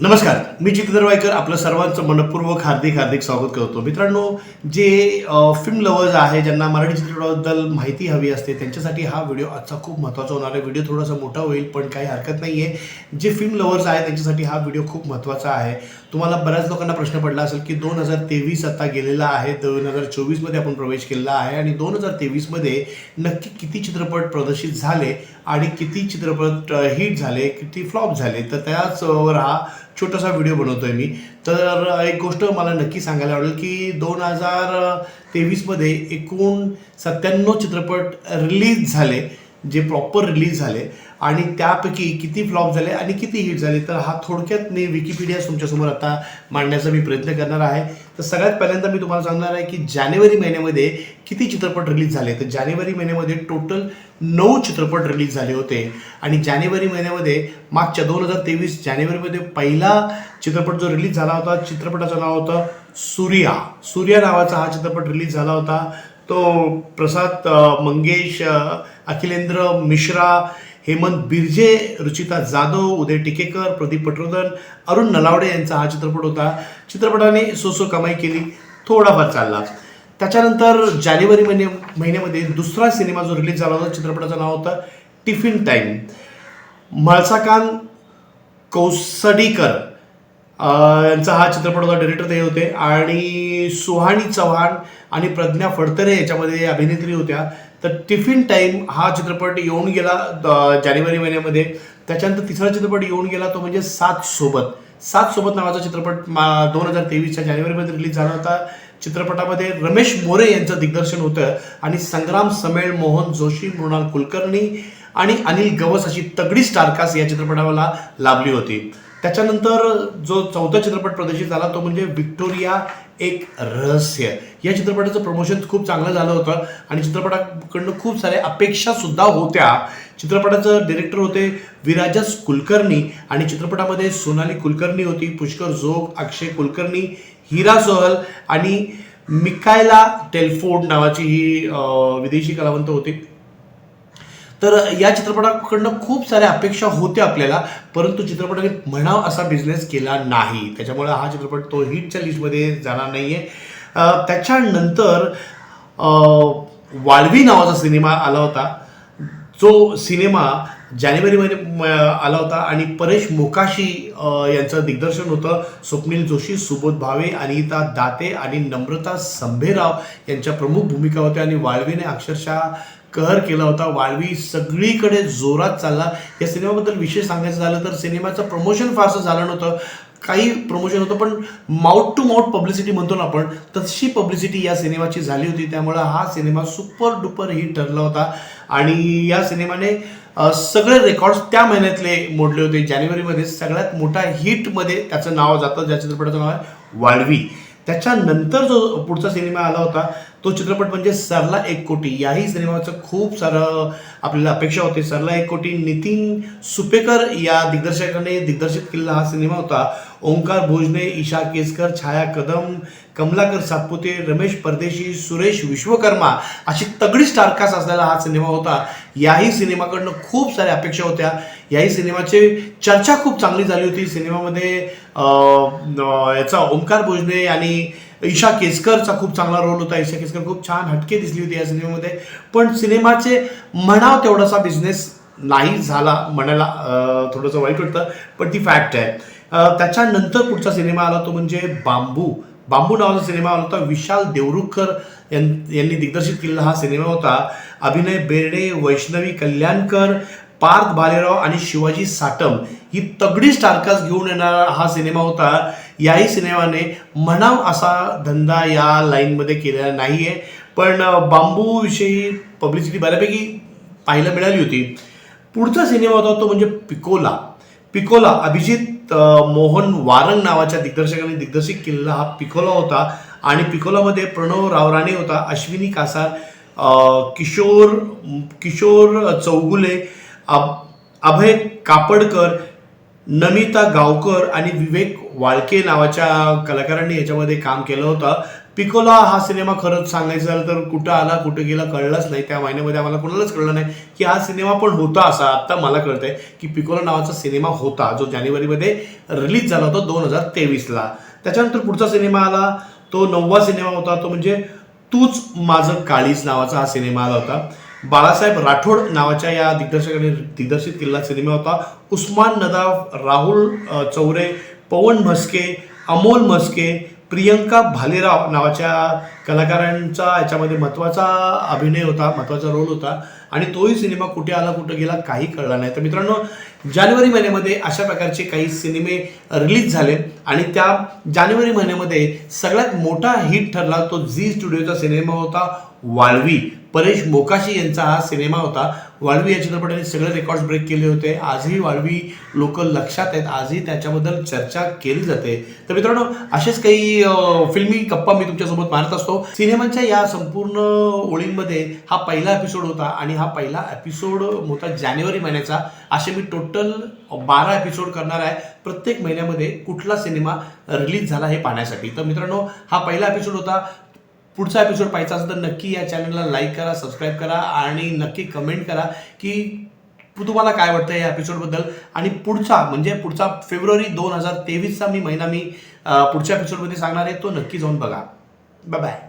नमस्कार मी चित्र वायकर आपलं सर्वांचं मनपूर्वक हार्दिक हार्दिक स्वागत करतो. मित्रांनो जे फिल्म लवर्स आहे ज्यांना मराठी चित्रपटाबद्दल माहिती हवी असते त्यांच्यासाठी हा व्हिडिओ आजचा खूप महत्त्वाचा होणार आहे. व्हिडिओ थोडासा मोठा होईल पण काही हरकत नाही आहे जे फिल्म लवर्स आहे त्यांच्यासाठी हा व्हिडिओ खूप महत्त्वाचा आहे. तुम्हाला बऱ्याच लोकांना प्रश्न पडला असेल की दोन हजार तेवीस आता गेलेला आहे दोन हजार चोवीसमध्ये आपण प्रवेश केलेला आहे आणि दोन हजार तेवीसमध्ये नक्की किती चित्रपट प्रदर्शित झाले आणि किती चित्रपट हिट झाले किती फ्लॉप झाले? तर त्याचवर हा छोटासा व्हिडिओ बनवतोय मी. तर एक गोष्ट मला नक्की सांगायला आवडेल की दोन हजार तेवीसमध्ये एकूण सत्त्याण्णव चित्रपट रिलीज झाले. जे प्रॉपर रिलीज झाले आणि त्यापैकी किती फ्लॉप झाले आणि किती हिट झाले तर हा थोडक्यात मी विकिपीडिया तुमच्यासमोर आता मांडण्याचा मी प्रयत्न करणार आहे. तर सगळ्यात पहिल्यांदा मी तुम्हाला सांगणार आहे की जानेवारी महिन्यामध्ये किती चित्रपट रिलीज झाले? तर जानेवारी महिन्यामध्ये टोटल नऊ चित्रपट रिलीज झाले होते. आणि जानेवारी महिन्यामध्ये मागच्या दोन हजार तेवीस जानेवारीमध्ये पहिला चित्रपट जो रिलीज झाला होता चित्रपटाचं नाव होतं सूर्या. सूर्या नावाचा हा चित्रपट रिलीज झाला होता. तो प्रसाद मंगेश अखिलेंद्र मिश्रा हेमंत बिर्जे रुचिता जाधव उदय टिकेकर प्रदीप पटवर्धन अरुण नलावडे यांचा हा चित्रपट होता. चित्रपटाने सोसो कमाई केली. थोडाफार चालला. त्याच्यानंतर जानेवारी महिने महिन्यामध्ये दुसरा सिनेमा जो रिलीज झाला होता चित्रपटाचं नाव होतं टिफिन टाईम मळसाकांत कौसडीकर यांचा हा चित्रपट होता डिरेक्टर ते होते. आणि सुहानी चव्हाण आणि प्रज्ञा फडतरे याच्यामध्ये अभिनेत्री होत्या. तर टिफिन टाईम हा चित्रपट येऊन गेला जानेवारी महिन्यामध्ये. त्याच्यानंतर तिसरा चित्रपट येऊन गेला तो म्हणजे सात सोबत. सात सोबत नावाचा चित्रपट मा दोन हजार तेवीसच्या जानेवारीमध्ये रिलीज झाला होता. चित्रपटामध्ये रमेश मोरे यांचं दिग्दर्शन होतं. आणि संग्राम समेळ मोहन जोशी मृणाल कुलकर्णी आणि अनिल गवस अशी तगडी स्टारकास्ट या चित्रपटाला लाभली होती. त्याच्यानंतर जो चौथा चित्रपट प्रदर्शित झाला तो म्हणजे विक्टोरिया एक रहस्य. या चित्रपटाचं प्रमोशन खूप चांगलं झालं होतं आणि चित्रपटाकडनं खूप साऱ्या अपेक्षा सुद्धा होत्या. चित्रपटाचं डिरेक्टर होते विराजस कुलकर्णी आणि चित्रपटामध्ये सोनाली कुलकर्णी होती पुष्कर जोग अक्षय कुलकर्णी हिरा सोहल आणि मिकायला टेलफोर्ड नावाची ही विदेशी कलावंत होती. तर या चित्रपटाकडनं खूप साऱ्या अपेक्षा होत्या आपल्याला परंतु चित्रपटाने म्हणाव असा बिझनेस केला नाही. त्याच्यामुळे हा चित्रपट तो हिटच्या लिस्टमध्ये जाणार नाही आहे त्याच्यानंतर वाळवी नावाचा सिनेमा आला होता. जो सिनेमा जानेवारीमध्ये म- आला होता आणि परेश मोकाशी यांचं दिग्दर्शन होतं. स्वप्नील जोशी सुबोध भावे अनिता दाते आणि नम्रता संभेराव यांच्या प्रमुख भूमिका होत्या. आणि वाळवीने अक्षरशः कहर केला होता. वाळवी सगळीकडे जोरात चालला. या सिनेमाबद्दल विशेष सांगायचं झालं तर सिनेमाचं प्रमोशन फारसं झालं नव्हतं. काही प्रमोशन होतं पण माउथ टू माउथ पब्लिसिटी म्हणतो ना आपण तशी पब्लिसिटी या सिनेमाची झाली होती. त्यामुळं हा सिनेमा सुपर डुपर हिट ठरला होता. आणि या सिनेमाने सगळे रेकॉर्ड्स त्या महिन्यातले मोडले होते. जानेवारीमध्ये सगळ्यात मोठा हिटमध्ये त्याचं नाव जातं. ज्या चित्रपटाचं नाव आहे वाळवी. त्याच्यानंतर जो पुढचा सिनेमा आला होता तो चित्रपट म्हणजे सरला एक कोटी. याही सिनेमाचं खूप सारं आपल्याला अपेक्षा होती. सरला एक कोटी. नितीन सुपेकर या दिग्दर्शकाने दिग्दर्शित केलेला हा सिनेमा होता. ओंकार भोजने ईशा केसकर छाया कदम कमलाकर सातपुते रमेश परदेशी सुरेश विश्वकर्मा अशी तगडी स्टारकास्ट असलेला हा सिनेमा होता. याही सिनेमाकडनं खूप साऱ्या अपेक्षा होत्या. याही सिनेमाचे चर्चा खूप चांगली झाली होती. सिनेमामध्ये याचा ओंकार भोजने आणि ईशा केसकरचा खूप चांगला रोल होता. ईशा केसकर खूप छान हटके दिसली होती या सिनेमामध्ये. पण सिनेमाचे म्हणाव तेवढासा बिझनेस नाही झाला म्हणायला थोडंसं वाईट वाटतं पण ती फॅक्ट आहे. त्याच्यानंतर पुढचा सिनेमा आला तो म्हणजे बांबू. बांबू नावाचा सिनेमा आला होता. विशाल देवरुखकर यां- यांनी दिग्दर्शित केलेला हा सिनेमा होता. अभिनय बेर्डे वैष्णवी कल्याणकर पार्थ भालेराव आणि शिवाजी साटम ही तगडी स्टारकास्ट घेऊन येणारा हा सिनेमा होता. याही सिनेमाने म्हणाव असा धंदा या लाईनमध्ये केलेला नाही आहे पण बांबूविषयी पब्लिसिटी बऱ्यापैकी पाहायला मिळाली होती. पुढचा सिनेमा होता तो म्हणजे पिकोला. पिकोला अभिजित मोहन वारंग नावाच्या दिग्दर्शकाने दिग्दर्शित केलेला हा पिकोला होता. आणि पिकोलामध्ये प्रणव रावराणे होता अश्विनी कासार किशोर किशोर चौगुले अभय कापडकर नमिता गावकर आणि विवेक वाळके नावाच्या कलाकारांनी याच्यामध्ये काम केलं होतं. पिकोला हा सिनेमा खरंच सांगायचं झालं तर कुठं आला कुठं गेला कळलंच नाही. त्या महिन्यामध्ये आम्हाला कोणालाच कळलं नाही की हा सिनेमा पण होता असा. आत्ता मला कळतंय की पिकोला नावाचा सिनेमा होता जो जानेवारीमध्ये रिलीज झाला होता दोन हजार तेवीसला. त्याच्यानंतर पुढचा सिनेमा आला. तो नववा सिनेमा होता. तो म्हणजे तूच माझं काळीज नावाचा हा सिनेमा आला होता. बाळासाहेब राठोड नावाच्या या दिग्दर्शकाने दिग्दर्शित केलेला सिनेमा होता. उस्मान नदाफ राहुल चौरे पवन म्हस्के अमोल म्हस्के प्रियंका भालेराव नावाच्या कलाकारांचा याच्यामध्ये महत्त्वाचा अभिनय होता महत्त्वाचा रोल होता. आणि तोही सिनेमा कुठे आला कुठे गेला काही कळला नाही. तर मित्रांनो जानेवारी महिन्यामध्ये अशा प्रकारचे काही सिनेमे रिलीज झाले आणि त्या जानेवारी महिन्यामध्ये सगळ्यात मोठा हिट ठरला तो झी स्टुडिओचा सिनेमा होता वाळवी परेश मोकाशी यांचा हा सिनेमा होता. वाळवी या चित्रपटाने सगळे रेकॉर्ड्स ब्रेक केले होते. आजही वाळवी लोक लक्षात आहेत. आजही त्याच्याबद्दल चर्चा केली जाते. तर मित्रांनो असेच काही फिल्मी गप्पा मी तुमच्यासोबत मारत असतो. सिनेमांच्या या संपूर्ण ओळींमध्ये हा पहिला एपिसोड होता आणि हा पहिला एपिसोड होता जानेवारी महिन्याचा. असे मी टोटल बारा एपिसोड करणार आहे. प्रत्येक महिन्यामध्ये कुठला सिनेमा रिलीज झाला हे पाहण्यासाठी. तर मित्रांनो हा पहिला एपिसोड होता. पुढचा एपिसोड पाहायचा असेल तर नक्की या चॅनलला लाईक करा सबस्क्राईब करा आणि नक्की कमेंट करा की तुम्हाला काय वाटतं या एपिसोडबद्दल आणि पुढचा म्हणजे पुढचा फेब्रुवारी दोन हजार तेवीसचा मी महिना मी पुढच्या एपिसोडमध्ये सांगणार आहे तो नक्की जाऊन बघा. Bye bye